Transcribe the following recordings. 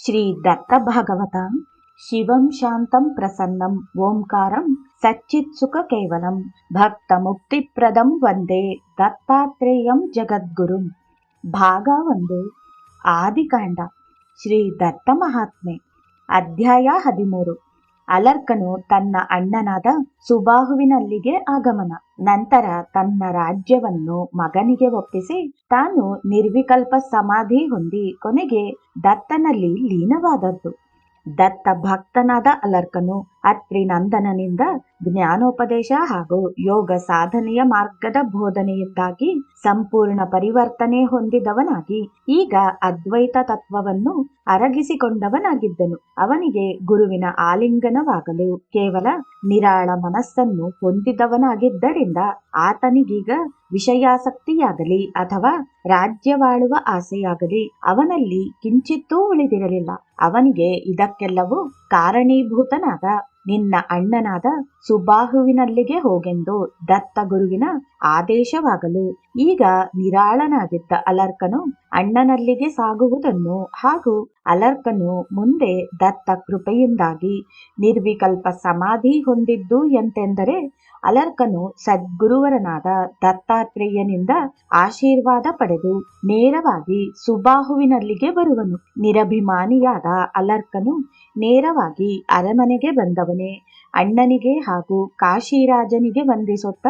ಶ್ರೀ ದತ್ತ ಭಾಗವತ ಶಿವಂ ಶಾಂತಂ ಪ್ರಸನ್ನಂ ಓಂಕಾರಂ ಸಚ್ಚಿತ್ ಸುಖ ಕೇವಲಂ ಭಕ್ತ ಮುಕ್ತಿಪ್ರದಂ ವಂದೇ ದತ್ತಾತ್ರೇಯಂ ಜಗದ್ಗುರುಂ ಭಾಗ ಒಂದು ಆದಿಕಾಂಡ ಶ್ರೀ ದತ್ತ ಮಹಾತ್ಮೆ ಅಧ್ಯಾಯ ಹದಿಮೂರು ಅಲರ್ಕನು ತನ್ನ ಅಣ್ಣನಾದ ಸುಬಾಹುವಿನಲ್ಲಿಗೆ ಆಗಮನ. ನಂತರ ತನ್ನ ರಾಜ್ಯವನ್ನು ಮಗನಿಗೆ ಒಪ್ಪಿಸಿ, ತಾನು ನಿರ್ವಿಕಲ್ಪ ಸಮಾಧಿ ಹೊಂದಿ ಕೊನೆಗೆ ದತ್ತನಲ್ಲಿ ಲೀನವಾದದ್ದು. ದತ್ತ ಭಕ್ತನಾದ ಅಲರ್ಕನು ಅತ್ರಿ ನಂದನನಿಂದ ಜ್ಞಾನೋಪದೇಶ ಹಾಗೂ ಯೋಗ ಸಾಧನೆಯ ಮಾರ್ಗದ ಬೋಧನೆಯಿಂದಾಗಿ ಸಂಪೂರ್ಣ ಪರಿವರ್ತನೆ ಹೊಂದಿದವನಾಗಿ, ಈಗ ಅದ್ವೈತ ತತ್ವವನ್ನು ಅರಗಿಸಿಕೊಂಡವನಾಗಿದ್ದನು. ಅವನಿಗೆ ಗುರುವಿನ ಆಲಿಂಗನವಾಗಲು ಕೇವಲ ನಿರಾಳ ಮನಸ್ಸನ್ನು ಹೊಂದಿದವನಾಗಿದ್ದರಿಂದ ಆತನಿಗೀಗ ವಿಷಯಾಸಕ್ತಿಯಾಗಲಿ ಅಥವಾ ರಾಜ್ಯವಾಳುವ ಆಸೆಯಾಗಲಿ ಅವನಲ್ಲಿ ಕಿಂಚಿತ್ತೂ ಉಳಿದಿರಲಿಲ್ಲ. ಅವನಿಗೆ ಇದಕ್ಕೆಲ್ಲವೂ ಕಾರಣೀಭೂತನಾದ ನಿನ್ನ ಅಣ್ಣನಾದ ಸುಬಾಹುವಿನಲ್ಲಿಗೆ ಹೋಗೆಂದು ದತ್ತ ಗುರುವಿನ ಆದೇಶವಾಗಲು ಈಗ ನಿರಾಳನಾಗಿದ್ದ ಅಲರ್ಕನು ಅಣ್ಣನಲ್ಲಿಗೆ ಸಾಗುವುದನ್ನು ಹಾಗೂ ಅಲರ್ಕನು ಮುಂದೆ ದತ್ತ ಕೃಪೆಯಿಂದಾಗಿ ನಿರ್ವಿಕಲ್ಪ ಸಮಾಧಿ ಹೊಂದಿದ್ದು ಎಂತೆಂದರೆ ಅಲರ್ಕನು ಸದ್ಗುರುವರನಾದ ದತ್ತಾತ್ರೇಯನಿಂದ ಆಶೀರ್ವಾದ ಪಡೆದು ನೇರವಾಗಿ ಸುಬಾಹುವಿನಲ್ಲಿಗೆ ಬರುವನು. ನಿರಭಿಮಾನಿಯಾದ ಅಲರ್ಕನು ನೇರವಾಗಿ ಅರಮನೆಗೆ ಬಂದವನೇ. ಅಣ್ಣನಿಗೆ ಹಾಗೂ ಕಾಶಿರಾಜನಿಗೆ ವಂದಿಸುತ್ತ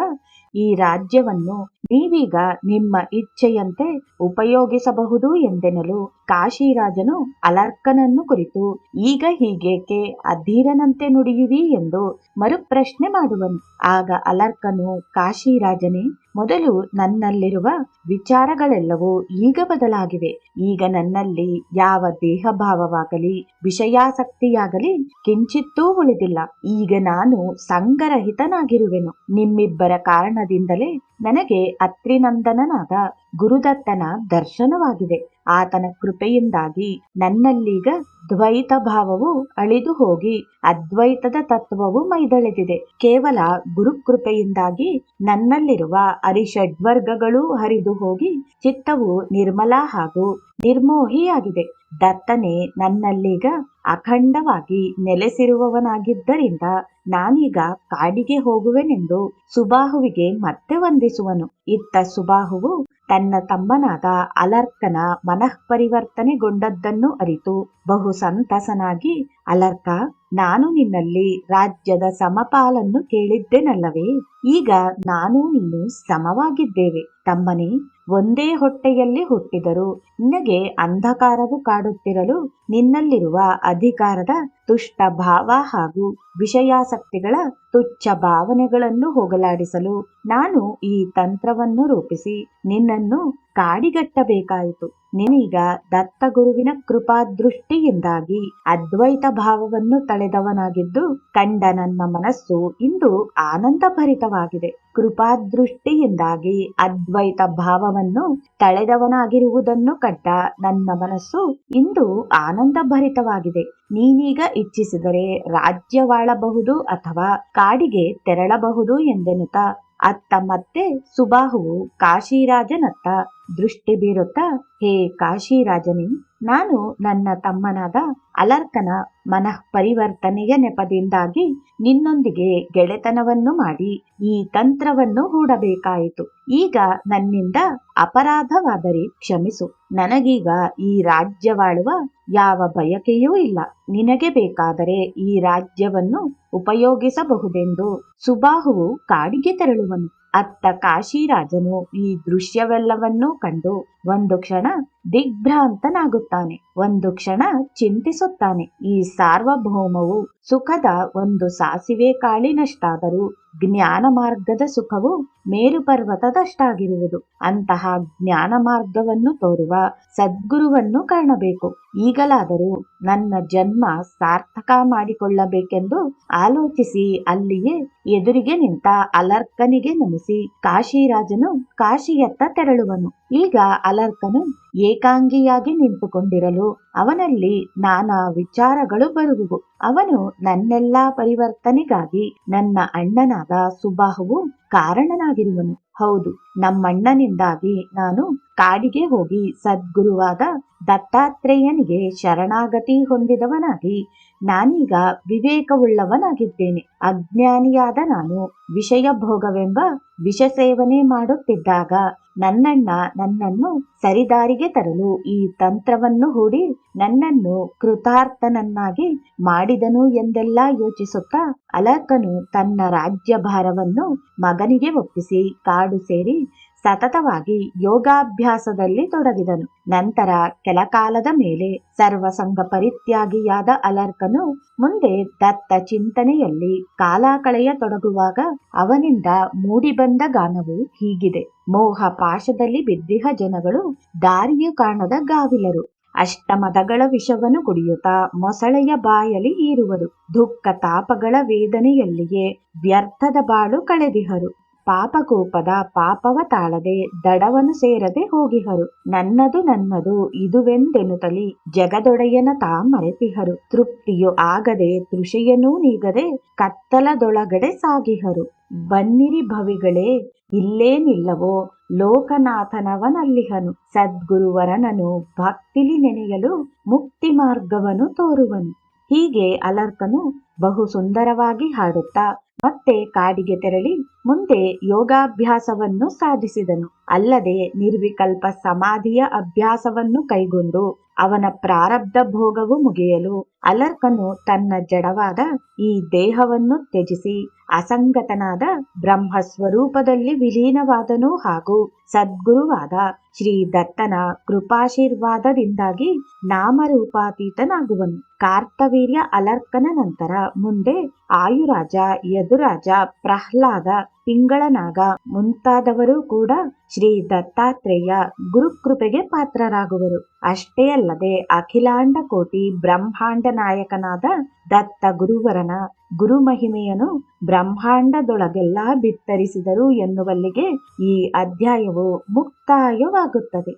ಈ ರಾಜ್ಯವನ್ನು ನೀವೀಗ ನಿಮ್ಮ ಇಚ್ಛೆಯಂತೆ ಉಪಯೋಗಿಸಬಹುದು ಎಂದೆನಲು ಕಾಶಿರಾಜನು ಅಲರ್ಕನನ್ನು ಕುರಿತು, ಈಗ ಹೀಗೇಕೆ ಅಧೀರನಂತೆ ನುಡಿಯುವಿ ಎಂದು ಮರುಪ್ರಶ್ನೆ ಮಾಡುವನು. ಆಗ ಅಲರ್ಕನು ಕಾಶಿರಾಜನೇ ಮೊದಲು ನನ್ನಲ್ಲಿರುವ ವಿಚಾರಗಳೆಲ್ಲವೂ ಈಗ ಬದಲಾಗಿವೆ. ಈಗ ನನ್ನಲ್ಲಿ ಯಾವ ದೇಹಭಾವವಾಗಲಿ, ವಿಷಯಾಸಕ್ತಿಯಾಗಲಿ ಕಿಂಚಿತ್ತೂ ಉಳಿದಿಲ್ಲ. ಈಗ ನಾನು ಸಂಗರಹಿತನಾಗಿರುವೆನು ನಿಮ್ಮಿಬ್ಬರ ಕಾರಣದಿಂದಲೇ ನನಗೆ ಅತ್ರಿನಂದನನಾದ ಗುರುದತ್ತನ ದರ್ಶನವಾಗಿದೆ. ಆತನ ಕೃಪೆಯಿಂದಾಗಿ ನನ್ನಲ್ಲೀಗ ದ್ವೈತ ಭಾವವು ಅಳಿದು ಹೋಗಿ ಅದ್ವೈತದ ತತ್ವವು ಮೈದಳೆದಿದೆ. ಕೇವಲ ಗುರುಕೃಪೆಯಿಂದಾಗಿ ನನ್ನಲ್ಲಿರುವ ಅರಿಷಡ್ವರ್ಗಗಳು ಹರಿದು ಹೋಗಿ ಚಿತ್ತವು ನಿರ್ಮಲ ಹಾಗೂ ನಿರ್ಮೋಹಿಯಾಗಿದೆ. ದತ್ತನೆ ನನ್ನಲ್ಲೀಗ ಅಖಂಡವಾಗಿ ನೆಲೆಸಿರುವವನಾಗಿದ್ದರಿಂದ ನಾನೀಗ ಕಾಡಿಗೆ ಹೋಗುವೆನೆಂದು ಸುಬಾಹುವಿಗೆ ಮತ್ತೆ ವಂದಿಸುವನು. ಇತ್ತ ಸುಬಾಹುವು ತನ್ನ ತಮ್ಮನಾದ ಅಲರ್ಕನ ಮನಃಪರಿವರ್ತನೆಗೊಂಡದ್ದನ್ನು ಅರಿತು ಬಹು ಸಂತಸನಾಗಿ ಅಲರ್ಕ, ನಾನು ನಿನ್ನಲ್ಲಿ ರಾಜ್ಯದ ಸಮಪಾಲನ್ನು ಕೇಳಿದ್ದೆನಲ್ಲವೇ? ಈಗ ನಾನು ನೀನು ಸಮವಾಗಿದ್ದೇವೆ. ತಮ್ಮನೇ, ಒಂದೇ ಹೊಟ್ಟೆಯಲ್ಲಿ ಹುಟ್ಟಿದರು ನಿನಗೆ ಅಂಧಕಾರವು ಕಾಡುತ್ತಿರಲು ನಿನ್ನಲ್ಲಿರುವ ಅಧಿಕಾರದ ತುಷ್ಟ ಭಾವ ಹಾಗೂ ವಿಷಯಾಸಕ್ತಿಗಳ ತುಚ್ಛ ಭಾವನೆಗಳನ್ನು ಹೋಗಲಾಡಿಸಲು ನಾನು ಈ ತಂತ್ರವನ್ನು ರೂಪಿಸಿ ನಿನ್ನನ್ನು ಕಾಡಿಗಟ್ಟಬೇಕಾಯಿತು. ನಿನೀಗ ದತ್ತಗುರುವಿನ ಕೃಪಾದೃಷ್ಟಿಯಿಂದಾಗಿ ಅದ್ವೈತ ಭಾವವನ್ನು ತಳೆದವನಾಗಿದ್ದು ಕಂಡ ನನ್ನ ಮನಸ್ಸು ಇಂದು ಆನಂದಭರಿತವಾಗಿದೆ. ಕೃಪಾದೃಷ್ಟಿಯಿಂದಾಗಿ ಅದ್ವೈತ ಭಾವವನ್ನು ತಳೆದವನಾಗಿರುವುದನ್ನು ಕಂಡ ನನ್ನ ಮನಸ್ಸು ಇಂದು ಆನಂದಭರಿತವಾಗಿದೆ. ನೀನೀಗ ಇಚ್ಛಿಸಿದರೆ ರಾಜ್ಯವಾಳಬಹುದು ಅಥವಾ ಕಾಡಿಗೆ ತೆರಳಬಹುದು ಎಂದೆನುತ್ತ ಅತ್ತ ಮತ್ತೆ ಸುಬಾಹುವು ಕಾಶಿರಾಜನತ್ತ ದೃಷ್ಟಿ ಬೀರುತ್ತಾ, ಹೇ ಕಾಶಿರಾಜನೇ, ನಾನು ನನ್ನ ತಮ್ಮನಾದ ಅಲರ್ಕನ ಮನಃ ಪರಿವರ್ತನೆಯ ನೆಪದಿಂದಾಗಿ ನಿನ್ನೊಂದಿಗೆ ಗೆಳೆತನವನ್ನು ಮಾಡಿ ಈ ತಂತ್ರವನ್ನು ಹೂಡಬೇಕಾಯಿತು. ಈಗ ನನ್ನಿಂದ ಅಪರಾಧವಾದರೆ ಕ್ಷಮಿಸು. ನನಗೀಗ ಈ ರಾಜ್ಯವಾಳುವ ಯಾವ ಬಯಕೆಯೂ ಇಲ್ಲ. ನಿನಗೆ ಬೇಕಾದರೆ ಈ ರಾಜ್ಯವನ್ನು ಉಪಯೋಗಿಸಬಹುದೆಂದು ಸುಬಾಹುವು ಕಾಡಿಗೆ ತೆರಳುವನು. ಅತ್ತ ಕಾಶಿರಾಜನು ಈ ದೃಶ್ಯವೆಲ್ಲವನ್ನೂ ಕಂಡು ಒಂದು ಕ್ಷಣ ದಿಗ್ಭ್ರಾಂತನಾಗುತ್ತಾನೆ. ಒಂದು ಕ್ಷಣ ಚಿಂತಿಸುತ್ತಾನೆ. ಈ ಸಾರ್ವಭೌಮವು ಸುಖದ ಒಂದು ಸಾಸಿವೆ ಕಾಳಿನಷ್ಟಾದರೂ ಜ್ಞಾನ ಮಾರ್ಗದ ಸುಖವು ಮೇರು ಪರ್ವತದಷ್ಟಾಗಿರುವುದು. ಅಂತಹ ಜ್ಞಾನ ಮಾರ್ಗವನ್ನು ತೋರುವ ಸದ್ಗುರುವನ್ನು ಕಾಣಬೇಕು. ಈಗಲಾದರೂ ನನ್ನ ಜನ್ಮ ಸಾರ್ಥಕ ಮಾಡಿಕೊಳ್ಳಬೇಕೆಂದು ಆಲೋಚಿಸಿ ಅಲ್ಲಿಯೇ ಎದುರಿಗೆ ನಿಂತ ಅಲರ್ಕನಿಗೆ ನಮಿಸಿ ಕಾಶಿರಾಜನು ಕಾಶಿಯತ್ತ ತೆರಳುವನು. ಈಗ ಅಲರ್ಕನು ಏಕಾಂಗಿಯಾಗಿ ನಿಂತುಕೊಂಡಿರಲು ಅವನಲ್ಲಿ ನಾನಾ ವಿಚಾರಗಳು ಬರುವುವು. ಅವನು ನನ್ನೆಲ್ಲಾ ಪರಿವರ್ತನೆಗಾಗಿ ನನ್ನ ಅಣ್ಣನಾದ ಸುಬಾಹುವು ಕಾರಣನಾಗಿರುವನು. ಹೌದು, ನಮ್ಮಣ್ಣನಿಂದಾಗಿ ನಾನು ಕಾಡಿಗೆ ಹೋಗಿ ಸದ್ಗುರುವಾದ ದತ್ತಾತ್ರೇಯನಿಗೆ ಶರಣಾಗತಿ ಹೊಂದಿದವನಾಗಿ ನಾನೀಗ ವಿವೇಕವುಳ್ಳವನಾಗಿದ್ದೇನೆ. ಅಜ್ಞಾನಿಯಾದ ನಾನು ವಿಷಯ ಭೋಗವೆಂಬ ವಿಷ ಸೇವನೆ ಮಾಡುತ್ತಿದ್ದಾಗ ನನ್ನಣ್ಣ ನನ್ನನ್ನು ಸರಿದಾರಿಗೆ ತರಲು ಈ ತಂತ್ರವನ್ನು ಹೂಡಿ ನನ್ನನ್ನು ಕೃತಾರ್ಥನನ್ನಾಗಿ ಮಾಡಿದನು ಎಂದೆಲ್ಲ ಯೋಚಿಸುತ್ತಾ ಅಲಕನು ತನ್ನ ರಾಜ್ಯಭಾರವನ್ನು ಮಗನಿಗೆ ಒಪ್ಪಿಸಿ ಕಾಡು ಸೇರಿ ಸತತವಾಗಿ ಯೋಗಾಭ್ಯಾಸದಲ್ಲಿ ತೊಡಗಿದನು. ನಂತರ ಕೆಲ ಕಾಲದ ಮೇಲೆ ಸರ್ವಸಂಗ ಪರಿತ್ಯಾಗಿಯಾದ ಅಲರ್ಕನು ಮುಂದೆ ದತ್ತ ಚಿಂತನೆಯಲ್ಲಿ ಕಾಲ ಕಳೆಯ ತೊಡಗುವಾಗ ಅವನಿಂದ ಮೂಡಿಬಂದ ಗಾನವು ಹೀಗಿದೆ. ಮೋಹ ಪಾಶದಲ್ಲಿ ಬಿದ್ದಿಹ ಜನಗಳು ದಾರಿಯು ಕಾಣದ ಗಾವಿಲರು. ಅಷ್ಟಮದಗಳ ವಿಷವನ್ನು ಕುಡಿಯುತ್ತಾ ಮೊಸಳೆಯ ಬಾಯಲಿ ಹೀರುವರು ದುಃಖ ತಾಪಗಳ ವೇದನೆಯಲ್ಲಿಯೇ ವ್ಯರ್ಥದ ಬಾಳು ಕಳೆದಿಹರು. ಪಾಪಕೋಪದ ಪಾಪವ ತಾಳದೆ ದಡವನು ಸೇರದೆ ಹೋಗಿಹರು. ನನ್ನದು ನನ್ನದು, ಇದುವೆಂದೆನುತಲಿ ಜಗದೊಡೆಯನ ತಾ ಮರೆತಿಹರು. ತೃಪ್ತಿಯು ಆಗದೆ ತೃಷೆಯನೂ ನೀಗದೆ ಕತ್ತಲದೊಳಗಡೆ ಸಾಗಿಹರು. ಬನ್ನಿರಿ ಭವಿಗಳೇ, ಇಲ್ಲೇನಿಲ್ಲವೋ ಲೋಕನಾಥನವನಲ್ಲಿಹನು. ಸದ್ಗುರುವರನನು ಭಕ್ತಿಲಿ ನೆನೆಯಲು ಮುಕ್ತಿ ಮಾರ್ಗವನ್ನು ತೋರುವನು. ಹೀಗೆ ಅಲರ್ಕನು ಬಹು ಸುಂದರವಾಗಿ ಹಾಡುತ್ತಾ ಮತ್ತೆ ಕಾಡಿಗೆ ತೆರಳಿ ಮುಂದೆ ಯೋಗಾಭ್ಯಾಸವನ್ನು ಸಾಧಿಸಿದನು. ಅಲ್ಲದೆ ನಿರ್ವಿಕಲ್ಪ ಸಮಾಧಿಯ ಅಭ್ಯಾಸವನ್ನು ಕೈಗೊಂಡು ಅವನ ಪ್ರಾರಬ್ಧ ಭೋಗವು ಮುಗಿಯಲು ಅಲರ್ಕನು ತನ್ನ ಜಡವಾದ ಈ ದೇಹವನ್ನು ತ್ಯಜಿಸಿ ಅಸಂಗತನಾದ ಬ್ರಹ್ಮ ಸ್ವರೂಪದಲ್ಲಿ ವಿಲೀನವಾದನು ಹಾಗೂ ಸದ್ಗುರುವಾದ ಶ್ರೀ ದತ್ತನ ಕೃಪಾಶೀರ್ವಾದದಿಂದಾಗಿ ನಾಮರೂಪಾತೀತನಾಗುವನು. ಕಾರ್ತವೀರ್ಯ ಅಲರ್ಕನ ನಂತರ ಮುಂದೆ ಆಯುರಾಜ, ಯದುರಾಜ, ಪ್ರಹ್ಲಾದ ಪಿಂಗಳನಾಗ ಮುಂತಾದವರು ಕೂಡ ಶ್ರೀ ದತ್ತಾತ್ರೇಯ ಗುರುಕೃಪೆಗೆ ಪಾತ್ರರಾಗುವರು. ಅಷ್ಟೇ ಅಲ್ಲದೆ ಅಖಿಲಾಂಡ ಕೋಟಿ ಬ್ರಹ್ಮಾಂಡ ನಾಯಕನಾದ ದತ್ತ ಗುರುವರನ ಗುರುಮಹಿಮೆಯನ್ನು ಬ್ರಹ್ಮಾಂಡದೊಳಗೆಲ್ಲ ಬಿತ್ತರಿಸಿದರು ಎನ್ನುವಲ್ಲಿಗೆ ಈ ಅಧ್ಯಾಯವು ಮುಕ್ತಾಯವಾಗುತ್ತದೆ.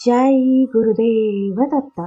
ಜೈ ಗುರುದೇವ ದತ್ತ.